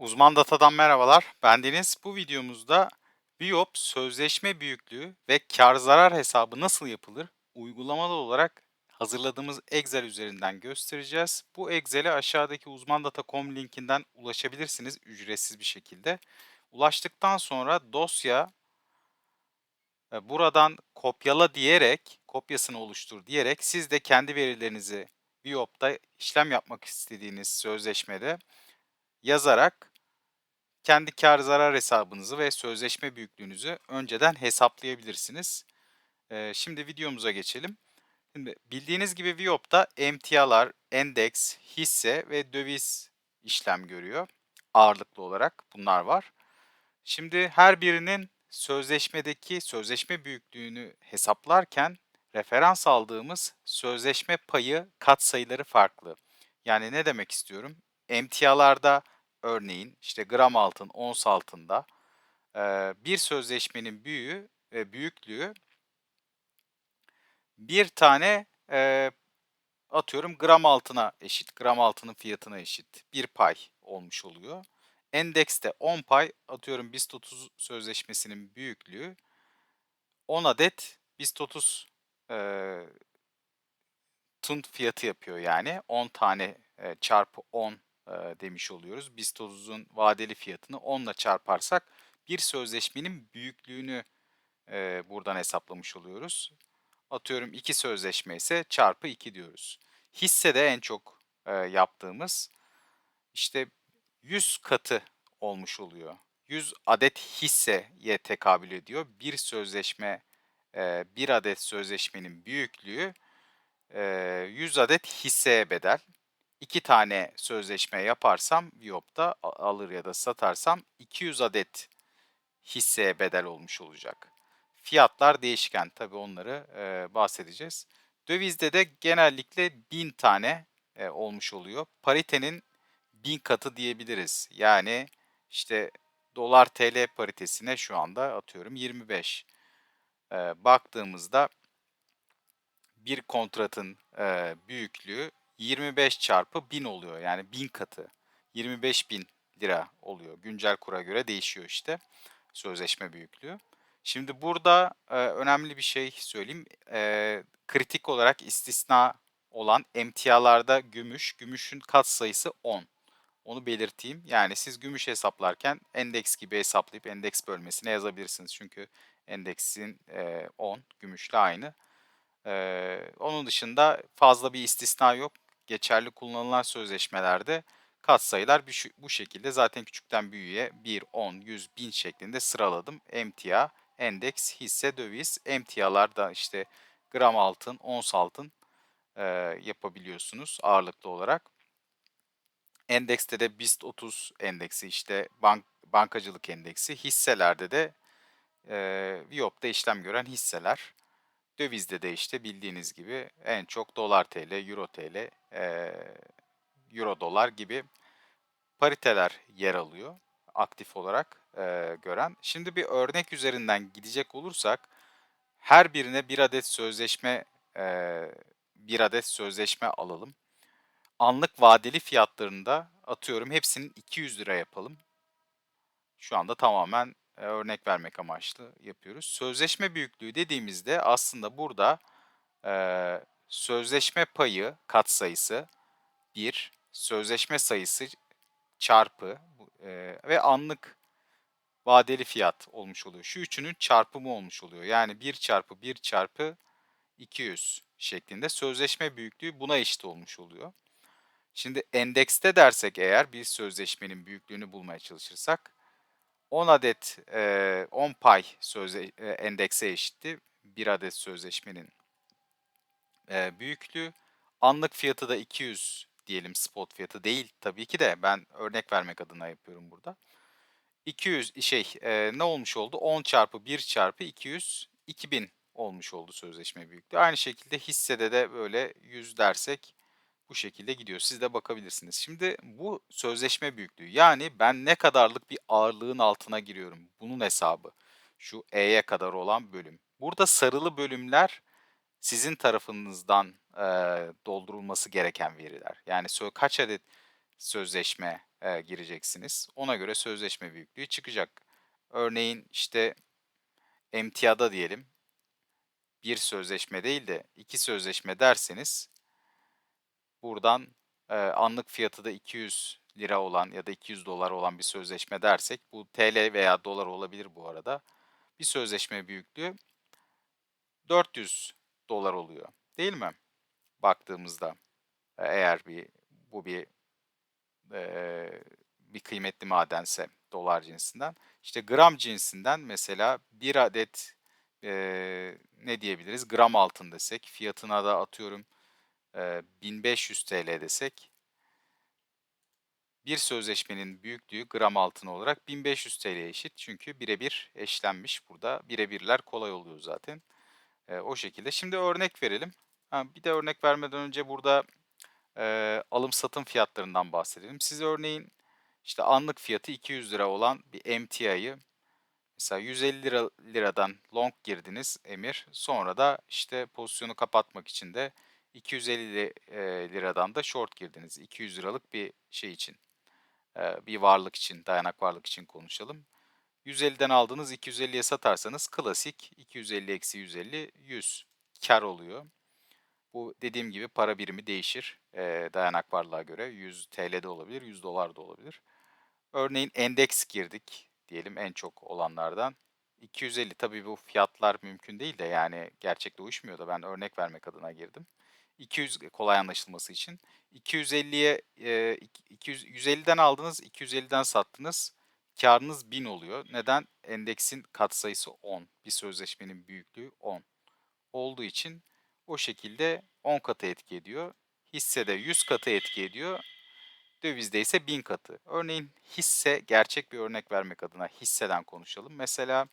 Uzman Data'dan merhabalar. Ben Deniz. Bu videomuzda Biop sözleşme büyüklüğü ve kar zarar hesabı nasıl yapılır uygulamalı olarak hazırladığımız Excel üzerinden göstereceğiz. Bu Excel'e aşağıdaki uzmandata.com linkinden ulaşabilirsiniz ücretsiz bir şekilde. Ulaştıktan sonra dosya e, buradan kopyala diyerek, kopyasını oluştur diyerek siz de kendi verilerinizi Biop'ta işlem yapmak istediğiniz sözleşmede yazarak kendi kar zarar hesabınızı ve sözleşme büyüklüğünüzü önceden hesaplayabilirsiniz. Şimdi videomuza geçelim. Şimdi bildiğiniz gibi Viop'ta emtialar, endeks, hisse ve döviz işlem görüyor. Ağırlıklı olarak bunlar var. Şimdi her birinin sözleşmedeki sözleşme büyüklüğünü hesaplarken referans aldığımız sözleşme payı katsayıları farklı. Yani ne demek istiyorum? Emtialarda örneğin işte gram altın, ons altında e, bir sözleşmenin büyüğü ve büyüklüğü bir tane e, atıyorum gram altına eşit, gram altının fiyatına eşit bir pay olmuş oluyor. Endekste 10 pay atıyorum BIST 30 sözleşmesinin büyüklüğü 10 adet BIST 30 e, tun fiyatı yapıyor yani 10 tane e, çarpı 10 e, demiş oluyoruz. BIST 30'un vadeli fiyatını 10 ile çarparsak bir sözleşmenin büyüklüğünü e, buradan hesaplamış oluyoruz. Atıyorum 2 sözleşme ise çarpı 2 diyoruz. Hissede en çok e, yaptığımız işte 100 katı olmuş oluyor. 100 adet hisseye tekabül ediyor. Bir sözleşme, e, bir adet sözleşmenin büyüklüğü e, 100 adet hisseye bedel. İki tane sözleşme yaparsam Viop'ta alır ya da satarsam 200 adet hisseye bedel olmuş olacak. Fiyatlar değişken tabi onları e, bahsedeceğiz. Dövizde de genellikle 1000 tane e, olmuş oluyor. Paritenin 1000 katı diyebiliriz. Yani işte dolar TL paritesine şu anda atıyorum 25. E, baktığımızda bir kontratın e, büyüklüğü 25 çarpı 1000 oluyor. Yani 1000 katı. 25 bin lira oluyor. Güncel kura göre değişiyor işte sözleşme büyüklüğü. Şimdi burada e, önemli bir şey söyleyeyim. E, kritik olarak istisna olan emtialarda gümüş, gümüşün kat sayısı 10. Onu belirteyim. Yani siz gümüş hesaplarken endeks gibi hesaplayıp endeks bölmesine yazabilirsiniz. Çünkü endeksin e, 10, gümüşle aynı. E, onun dışında fazla bir istisna yok geçerli kullanılan sözleşmelerde katsayılar bu şekilde zaten küçükten büyüğe 1, 10, 100, 1000 şeklinde sıraladım. Emtia, endeks, hisse, döviz. Emtialar işte gram altın, ons altın e, yapabiliyorsunuz ağırlıklı olarak. Endekste de BIST 30 endeksi işte bank, bankacılık endeksi. Hisselerde de e, Viop'ta işlem gören hisseler. Dövizde de işte bildiğiniz gibi en çok dolar TL, euro TL, e, euro dolar gibi pariteler yer alıyor aktif olarak e, gören. Şimdi bir örnek üzerinden gidecek olursak her birine bir adet sözleşme e, bir adet sözleşme alalım. Anlık vadeli fiyatlarında atıyorum hepsinin 200 lira yapalım. Şu anda tamamen örnek vermek amaçlı yapıyoruz. Sözleşme büyüklüğü dediğimizde aslında burada e, sözleşme payı katsayısı 1, sözleşme sayısı çarpı e, ve anlık vadeli fiyat olmuş oluyor. Şu üçünün çarpımı olmuş oluyor. Yani 1 çarpı 1 çarpı 200 şeklinde sözleşme büyüklüğü buna eşit olmuş oluyor. Şimdi endekste dersek eğer bir sözleşmenin büyüklüğünü bulmaya çalışırsak 10 adet e, 10 pay sözle, endekse eşitti. Bir adet sözleşmenin büyüklüğü. Anlık fiyatı da 200 diyelim spot fiyatı değil tabii ki de ben örnek vermek adına yapıyorum burada. 200 şey e, ne olmuş oldu? 10 çarpı 1 çarpı 200 2000 olmuş oldu sözleşme büyüklüğü. Aynı şekilde hissede de böyle 100 dersek bu şekilde gidiyor. Siz de bakabilirsiniz. Şimdi bu sözleşme büyüklüğü. Yani ben ne kadarlık bir ağırlığın altına giriyorum. Bunun hesabı. Şu E'ye kadar olan bölüm. Burada sarılı bölümler sizin tarafınızdan e, doldurulması gereken veriler. Yani kaç adet sözleşme e, gireceksiniz. Ona göre sözleşme büyüklüğü çıkacak. Örneğin işte emtiyada diyelim bir sözleşme değil de iki sözleşme derseniz buradan e, anlık fiyatı da 200 lira olan ya da 200 dolar olan bir sözleşme dersek bu TL veya dolar olabilir bu arada. Bir sözleşme büyüklüğü 400 dolar oluyor. Değil mi? Baktığımızda e, eğer bir bu bir e, bir kıymetli madense dolar cinsinden. İşte gram cinsinden mesela bir adet e, ne diyebiliriz? Gram altın desek fiyatına da atıyorum e, 1500 TL desek bir sözleşmenin büyüklüğü gram altın olarak 1500 TL eşit. Çünkü birebir eşlenmiş burada. Birebirler kolay oluyor zaten. E, o şekilde. Şimdi örnek verelim. Ha, bir de örnek vermeden önce burada e, alım satım fiyatlarından bahsedelim. Siz örneğin işte anlık fiyatı 200 lira olan bir MTI'yi mesela 150 lira, liradan long girdiniz emir. Sonra da işte pozisyonu kapatmak için de 250 liradan da short girdiniz. 200 liralık bir şey için. Bir varlık için, dayanak varlık için konuşalım. 150'den aldınız 250'ye satarsanız klasik 250 eksi 150 100 kar oluyor. Bu dediğim gibi para birimi değişir dayanak varlığa göre. 100 TL'de olabilir, 100 dolar da olabilir. Örneğin endeks girdik diyelim en çok olanlardan. 250 tabii bu fiyatlar mümkün değil de yani gerçekte uyuşmuyor da ben örnek vermek adına girdim. 200 kolay anlaşılması için 250'ye e, 200 150'den aldınız, 250'den sattınız. Karınız 1000 oluyor. Neden? Endeksin katsayısı 10. Bir sözleşmenin büyüklüğü 10 olduğu için o şekilde 10 katı etki ediyor. Hissede 100 katı etki ediyor. Dövizde ise 1000 katı. Örneğin hisse, gerçek bir örnek vermek adına hisseden konuşalım. Mesela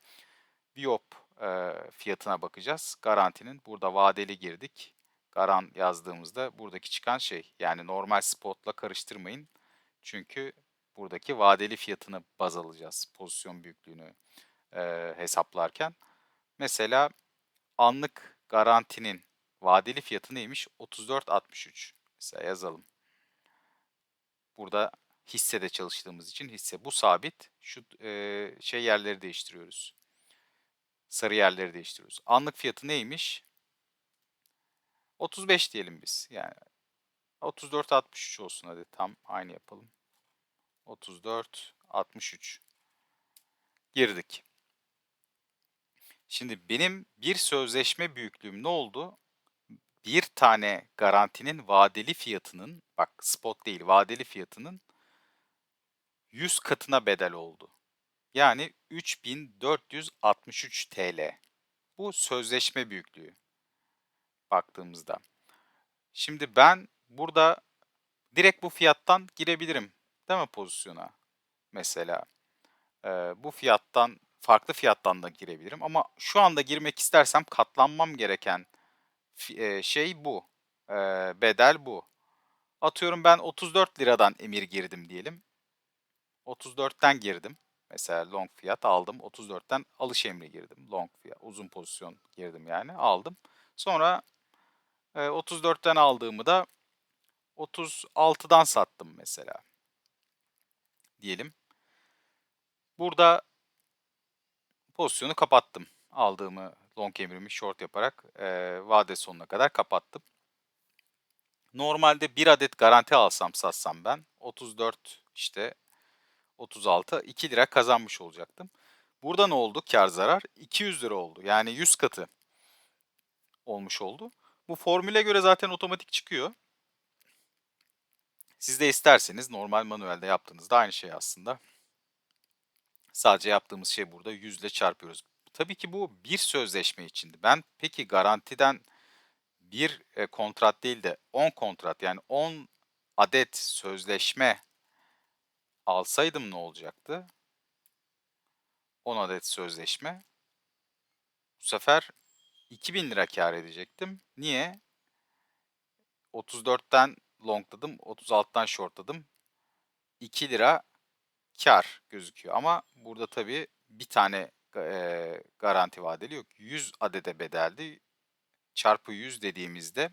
Biop e, fiyatına bakacağız. Garantinin burada vadeli girdik. Garan yazdığımızda buradaki çıkan şey yani normal spotla karıştırmayın. Çünkü buradaki vadeli fiyatını baz alacağız pozisyon büyüklüğünü e, hesaplarken. Mesela anlık garantinin vadeli fiyatı neymiş? 34.63. Mesela yazalım. Burada hissede çalıştığımız için hisse bu sabit. Şu e, şey yerleri değiştiriyoruz. Sarı yerleri değiştiriyoruz. Anlık fiyatı neymiş? 35 diyelim biz. Yani 34.63 olsun hadi tam aynı yapalım. 34.63 girdik. Şimdi benim bir sözleşme büyüklüğüm ne oldu? Bir tane garantinin vadeli fiyatının, bak spot değil vadeli fiyatının 100 katına bedel oldu. Yani 3463 TL. Bu sözleşme büyüklüğü baktığımızda. Şimdi ben burada direkt bu fiyattan girebilirim. Değil mi pozisyona? Mesela e, bu fiyattan farklı fiyattan da girebilirim. Ama şu anda girmek istersem katlanmam gereken e, şey bu. E, bedel bu. Atıyorum ben 34 liradan emir girdim diyelim. 34'ten girdim. Mesela long fiyat aldım. 34'ten alış emri girdim. Long fiyat, uzun pozisyon girdim yani aldım. Sonra 34'ten aldığımı da 36'dan sattım mesela. Diyelim. Burada pozisyonu kapattım. Aldığımı long emrimi short yaparak e, vade sonuna kadar kapattım. Normalde bir adet garanti alsam satsam ben 34 işte 36 2 lira kazanmış olacaktım. Burada ne oldu? Kar zarar 200 lira oldu. Yani 100 katı olmuş oldu. Bu formüle göre zaten otomatik çıkıyor. Siz de isterseniz normal manuelde yaptığınızda aynı şey aslında. Sadece yaptığımız şey burada 100 ile çarpıyoruz. Tabii ki bu bir sözleşme içindi. Ben peki garantiden bir e, kontrat değil de 10 kontrat yani 10 adet sözleşme alsaydım ne olacaktı? 10 adet sözleşme. Bu sefer 2000 lira kar edecektim. Niye? 34'ten longladım, 36'dan shortladım. 2 lira kar gözüküyor. Ama burada tabii bir tane e, garanti vadeli yok. 100 adede bedeldi. Çarpı 100 dediğimizde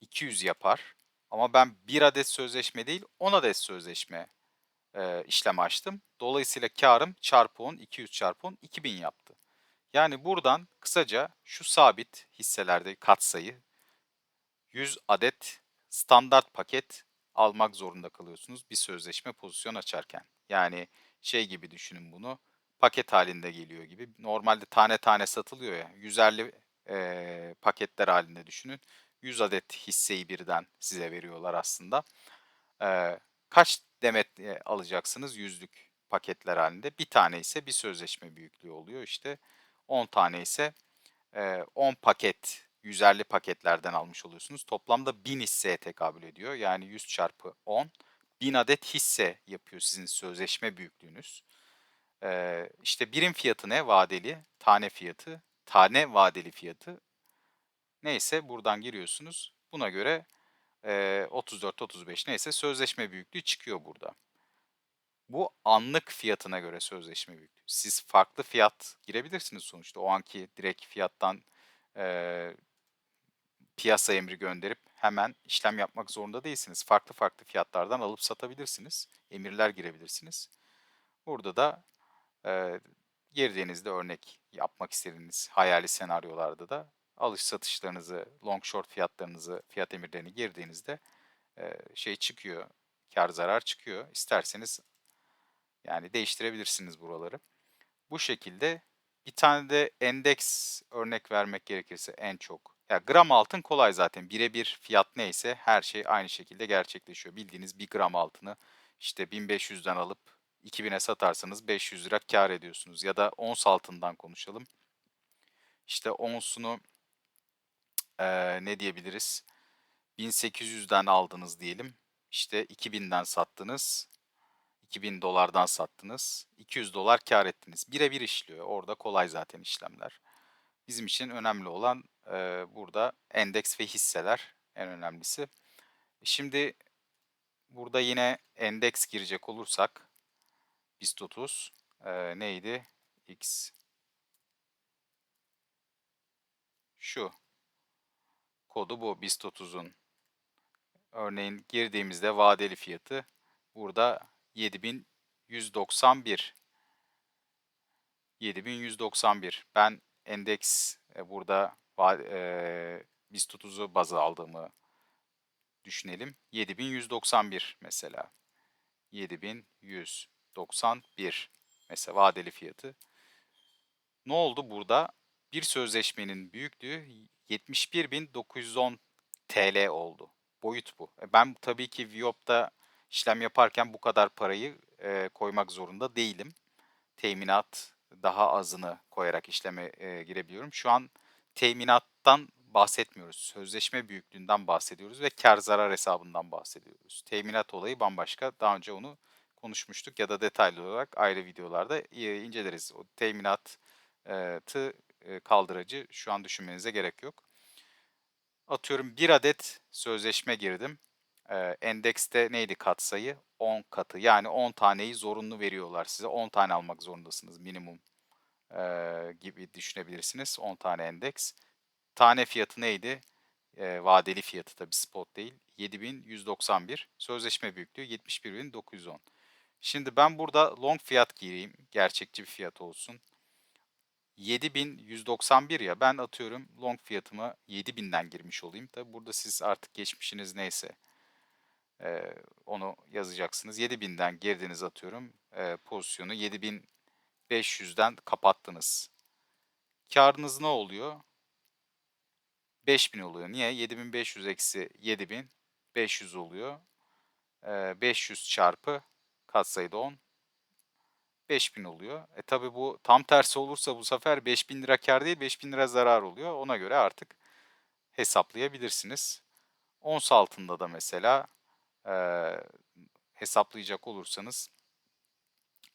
200 yapar. Ama ben 1 adet sözleşme değil 10 adet sözleşme e, işlem açtım. Dolayısıyla karım çarpı 10, 200 çarpı 10, 2000 yaptı. Yani buradan kısaca şu sabit hisselerde katsayı 100 adet standart paket almak zorunda kalıyorsunuz bir sözleşme pozisyon açarken. Yani şey gibi düşünün bunu paket halinde geliyor gibi. Normalde tane tane satılıyor ya 150 e, paketler halinde düşünün. 100 adet hisseyi birden size veriyorlar aslında. E, kaç demet alacaksınız yüzlük paketler halinde? Bir tane ise bir sözleşme büyüklüğü oluyor işte. 10 tane ise e, 10 paket 150 paketlerden almış oluyorsunuz. Toplamda 1000 hisseye tekabül ediyor. Yani 100 çarpı 10 1000 adet hisse yapıyor sizin sözleşme büyüklüğünüz. Ee, işte birim fiyatı ne? Vadeli, tane fiyatı, tane vadeli fiyatı. Neyse buradan giriyorsunuz. Buna göre e, 34-35 neyse sözleşme büyüklüğü çıkıyor burada. Bu anlık fiyatına göre sözleşme büyüklüğü. Siz farklı fiyat girebilirsiniz sonuçta. O anki direkt fiyattan e, piyasa emri gönderip hemen işlem yapmak zorunda değilsiniz. Farklı farklı fiyatlardan alıp satabilirsiniz. Emirler girebilirsiniz. Burada da e, girdiğinizde örnek yapmak istediğiniz hayali senaryolarda da alış satışlarınızı, long short fiyatlarınızı, fiyat emirlerini girdiğinizde e, şey çıkıyor, kar zarar çıkıyor. İsterseniz yani değiştirebilirsiniz buraları. Bu şekilde bir tane de endeks örnek vermek gerekirse en çok. Ya gram altın kolay zaten. Birebir fiyat neyse her şey aynı şekilde gerçekleşiyor. Bildiğiniz bir gram altını işte 1500'den alıp 2000'e satarsanız 500 lira kar ediyorsunuz. Ya da ons altından konuşalım. İşte onsunu e, ne diyebiliriz? 1800'den aldınız diyelim. İşte 2000'den sattınız. 2000 dolardan sattınız. 200 dolar kar ettiniz. Birebir işliyor. Orada kolay zaten işlemler. Bizim için önemli olan e, burada endeks ve hisseler en önemlisi. Şimdi burada yine endeks girecek olursak BIST 30 e, neydi? X şu kodu bu BIST 30'un örneğin girdiğimizde vadeli fiyatı burada 7191 7191 ben endeks e, burada e, BIST 30'u baz aldığımı düşünelim. 7191 mesela. 7191 mesela vadeli fiyatı. Ne oldu burada? Bir sözleşmenin büyüklüğü 71.910 TL oldu. Boyut bu. E, ben tabii ki Viop'ta işlem yaparken bu kadar parayı e, koymak zorunda değilim. Teminat daha azını koyarak işleme e, girebiliyorum. Şu an teminattan bahsetmiyoruz. Sözleşme büyüklüğünden bahsediyoruz ve kar zarar hesabından bahsediyoruz. Teminat olayı bambaşka. Daha önce onu konuşmuştuk ya da detaylı olarak ayrı videolarda inceleriz. O teminatı kaldırıcı şu an düşünmenize gerek yok. Atıyorum bir adet sözleşme girdim. E, endekste neydi katsayı? 10 katı. Yani 10 taneyi zorunlu veriyorlar size. 10 tane almak zorundasınız minimum e, gibi düşünebilirsiniz. 10 tane endeks. Tane fiyatı neydi? E, vadeli fiyatı tabi spot değil. 7191. Sözleşme büyüklüğü 71910. Şimdi ben burada long fiyat gireyim. Gerçekçi bir fiyat olsun. 7191 ya ben atıyorum long fiyatımı 7000'den girmiş olayım. Tabi burada siz artık geçmişiniz neyse e, onu yazacaksınız. 7000'den girdiniz atıyorum e, pozisyonu 7500'den kapattınız. Karınız ne oluyor? 5000 oluyor. Niye? 7500 eksi 7000 500 oluyor. E, 500 çarpı katsayıda 10 5000 oluyor. E tabi bu tam tersi olursa bu sefer 5000 lira kar değil 5000 lira zarar oluyor. Ona göre artık hesaplayabilirsiniz. Ons altında da mesela e, hesaplayacak olursanız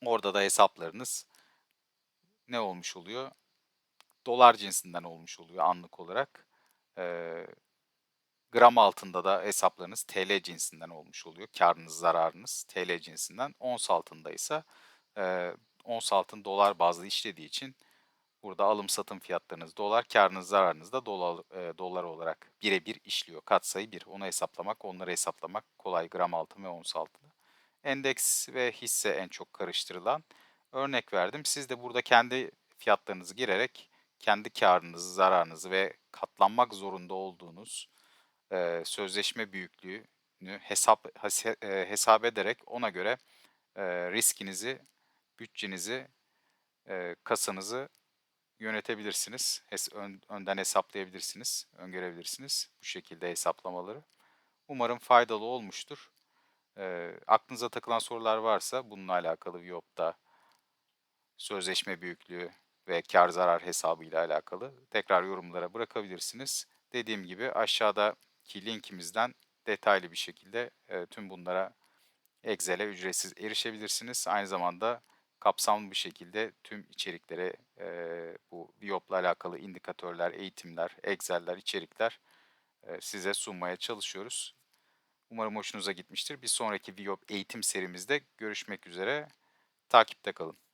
orada da hesaplarınız ne olmuş oluyor? Dolar cinsinden olmuş oluyor anlık olarak. E, gram altında da hesaplarınız TL cinsinden olmuş oluyor. Karınız, zararınız TL cinsinden. Ons altında ise e, ons altın dolar bazlı işlediği için Burada alım satım fiyatlarınız dolar, kârınız zararınız da dolar, eee, dolar olarak birebir işliyor. Katsayı 1. Onu hesaplamak, onları hesaplamak kolay gram altın ve ons altında. Endeks ve hisse en çok karıştırılan. Örnek verdim. Siz de burada kendi fiyatlarınızı girerek kendi kârınızı, zararınızı ve katlanmak zorunda olduğunuz eee, sözleşme büyüklüğünü hesap hase- eee, hesap ederek ona göre eee, riskinizi, bütçenizi, eee, kasanızı yönetebilirsiniz. Önden hesaplayabilirsiniz, öngörebilirsiniz bu şekilde hesaplamaları. Umarım faydalı olmuştur. Eee, aklınıza takılan sorular varsa bununla alakalı Viyop'ta sözleşme büyüklüğü ve kar zarar hesabı ile alakalı tekrar yorumlara bırakabilirsiniz. Dediğim gibi aşağıdaki linkimizden detaylı bir şekilde e, tüm bunlara Excel'e ücretsiz erişebilirsiniz. Aynı zamanda kapsamlı bir şekilde tüm içeriklere e, bu Viyop'la alakalı indikatörler, eğitimler, Excel'ler, içerikler e, size sunmaya çalışıyoruz. Umarım hoşunuza gitmiştir. Bir sonraki Viyop eğitim serimizde görüşmek üzere. Takipte kalın.